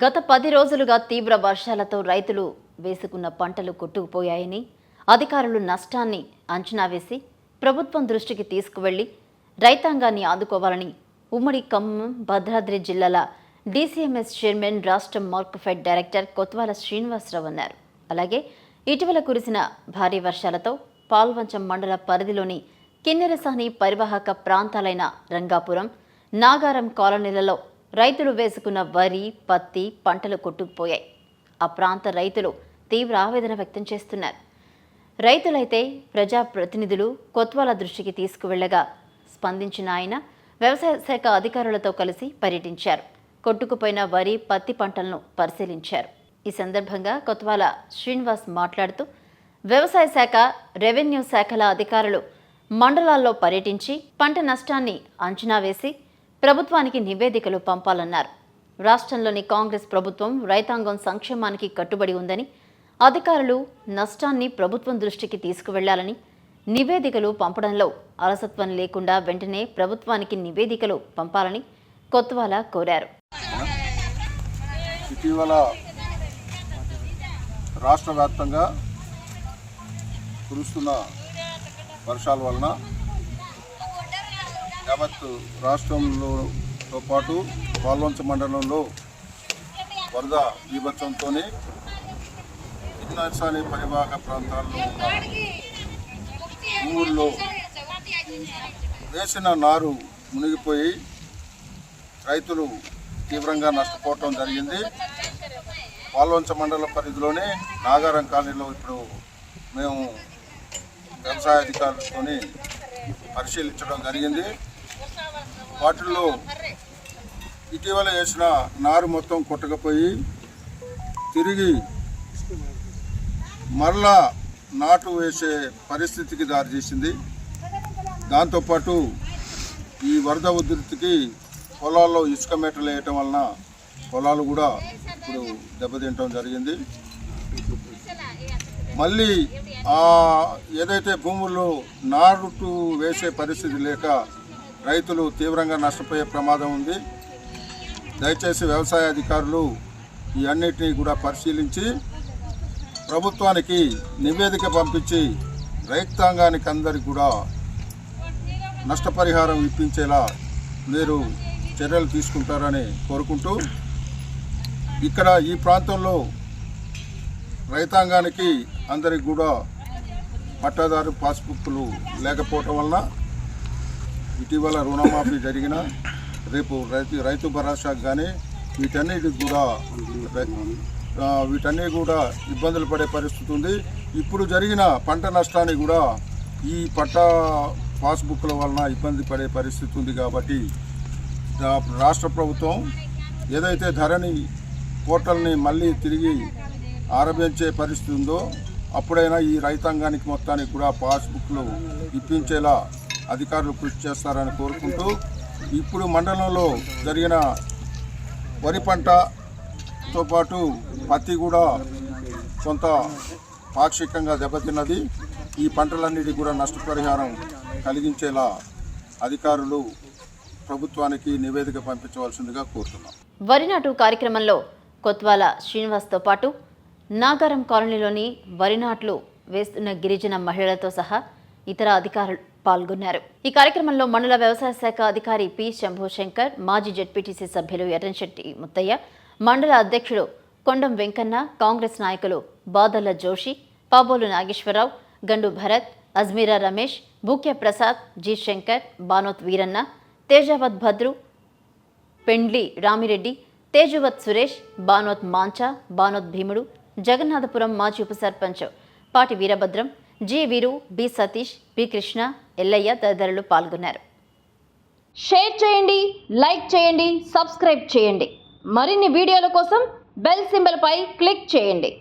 గత పది రోజులుగా తీవ్ర వర్షాలతో రైతులు వేసుకున్న పంటలు కొట్టుకుపోయాయని అధికారులు నష్టాన్ని అంచనా వేసి ప్రభుత్వం దృష్టికి తీసుకువెళ్ళి రైతాంగాన్ని ఆదుకోవాలని ఉమ్మడి ఖమ్మం భద్రాద్రి జిల్లాల డీసీఎంఎస్ చైర్మన్ రాష్ట్ర మార్క్ఫెడ్ డైరెక్టర్ కొత్వాల శ్రీనివాసరావు అన్నారు. అలాగే ఇటీవల కురిసిన భారీ వర్షాలతో పాల్వంచం మండల పరిధిలోని కిన్నెరసాని పరివాహక ప్రాంతాలైన రంగాపురం నాగారం కాలనీలలో రైతులు వేసుకున్న వరి పత్తి పంటలు కొట్టుకుపోయాయి. ఆ ప్రాంత రైతులు తీవ్ర ఆవేదన వ్యక్తం చేస్తున్నారు. రైతులైతే ప్రజాప్రతినిధులు కొత్వాల దృష్టికి తీసుకువెళ్ళగా స్పందించిన ఆయన వ్యవసాయ శాఖ అధికారులతో కలిసి పర్యటించారు. కొట్టుకుపోయిన వరి పత్తి పంటలను పరిశీలించారు. ఈ సందర్భంగా కొత్వాల శ్రీనివాస్ మాట్లాడుతూ వ్యవసాయ శాఖ రెవెన్యూ శాఖల అధికారులు మండలాల్లో పర్యటించి పంట నష్టాన్ని అంచనా వేసి ప్రభుత్వానికి నివేదికలు పంపాలన్నారు. రాష్ట్రంలోని కాంగ్రెస్ ప్రభుత్వం రైతాంగం సంక్షేమానికి కట్టుబడి ఉందని అధికారులు నష్టాన్ని ప్రభుత్వం దృష్టికి తీసుకువెళ్ళాలని నివేదికలు పంపడంలో అలసత్వం లేకుండా వెంటనే ప్రభుత్వానికి నివేదికలు పంపాలని కొత్వాల కోరారు. ఇటీవల రాష్ట్ర వ్యాప్తంగా కురుస్తున్న వర్షాల వలన యావత్ రాష్ట్రంలోతో పాటు పాల్వంచ మండలంలో వరద బీభత్సంతోనే ఇన్నాసాని పరివాహక ప్రాంతాల్లో ఊళ్ళో వేసిన నారు మునిగిపోయి రైతులు తీవ్రంగా నష్టపోవటం జరిగింది. పాల్వంచ మండల పరిధిలోనే నాగారం కాలనీలో ఇప్పుడు మేము వ్యవసాయ అధికారులతో పరిశీలించడం జరిగింది. వాటిల్లో ఇటీవల వేసిన నారు మొత్తం కొట్టకపోయి తిరిగి మరలా నాటు వేసే పరిస్థితికి దారితీసింది. దాంతోపాటు ఈ వరద ఉధృతికి పొలాల్లో ఇసుక మేటలు వేయటం వలన పొలాలు కూడా ఇప్పుడు దెబ్బతింటం జరిగింది. మళ్ళీ ఏదైతే భూముల్లో నారుటు వేసే పరిస్థితి లేక రైతులు తీవ్రంగా నష్టపోయే ప్రమాదం ఉంది. దయచేసి వ్యవసాయ అధికారులు ఈ అన్నిటినీ కూడా పరిశీలించి ప్రభుత్వానికి నివేదిక పంపించి రైతాంగానికి అందరికి కూడా నష్టపరిహారం ఇప్పించేలా మీరు చర్యలు తీసుకుంటారని కోరుకుంటూ ఇక్కడ ఈ ప్రాంతంలో రైతాంగానికి అందరికి కూడా పట్టాదారు పాస్బుక్లు లేకపోవటం వలన ఇటీవల రుణమాఫీ జరిగిన రేపు రైతు రైతు భరోసాకు కానీ వీటన్నిటికి కూడా వీటన్నీ కూడా ఇబ్బందులు పడే పరిస్థితి ఉంది. ఇప్పుడు జరిగిన పంట నష్టాన్ని కూడా ఈ పట్ట పాస్బుక్ల వలన ఇబ్బంది పడే పరిస్థితి ఉంది కాబట్టి రాష్ట్ర ప్రభుత్వం ఏదైతే ధరని పోర్టల్ని మళ్ళీ తిరిగి ఆరంభించే పరిస్థితి ఉందో అప్పుడైనా ఈ రైతాంగానికి మొత్తానికి కూడా పాస్బుక్లు ఇప్పించేలా అధికారులు కృషి చేస్తారని కోరుకుంటూ ఇప్పుడు మండలంలో జరిగిన వరి పంటతో పాటు పత్తి కూడా కొంత పాక్షికంగా దెబ్బతిన్నది. ఈ పంటలన్నిటి కూడా నష్టపరిహారం కలిగించేలా అధికారులు ప్రభుత్వానికి నివేదిక పంపించవలసిందిగా కోరుతున్నాం. వరి నాటు కార్యక్రమంలో కొత్వాల శ్రీనివాస్తో పాటు నాగారం కాలనీలోని వరి నాట్లు వేస్తున్న గిరిజన మహిళలతో సహా ఇతర అధికారులు పాల్గొన్నారు. ఈ కార్యక్రమంలో మండల వ్యవసాయ శాఖ అధికారి పి శంభుశంకర్ మాజీ జడ్పీటీసీ సభ్యులు ఎర్రంశెట్టి ముత్తయ్య మండల అధ్యక్షుడు కొండం వెంకన్న కాంగ్రెస్ నాయకులు బాదల్ల జోషి పాబోలు నాగేశ్వరరావు గండు భరత్ అజ్మీరా రమేష్ బూక్య ప్రసాద్ జి శంకర్ బానోత్ వీరన్న తేజావత్ భద్రు పెండ్లి రామిరెడ్డి తేజువత్ సురేష్ బానోత్ మాంచా బానోత్ భీముడు జగన్నాథపురం మాజీ ఉప sarpanch Pati Veerabhadram G Veeru B Satish B Krishna Yellaiah తదితరులు పాల్గొన్నారు. షేర్ చేయండి లైక్ చేయండి సబ్స్క్రైబ్ చేయండి. మరిన్ని వీడియోల కోసం బెల్ సింబల్పై క్లిక్ చేయండి.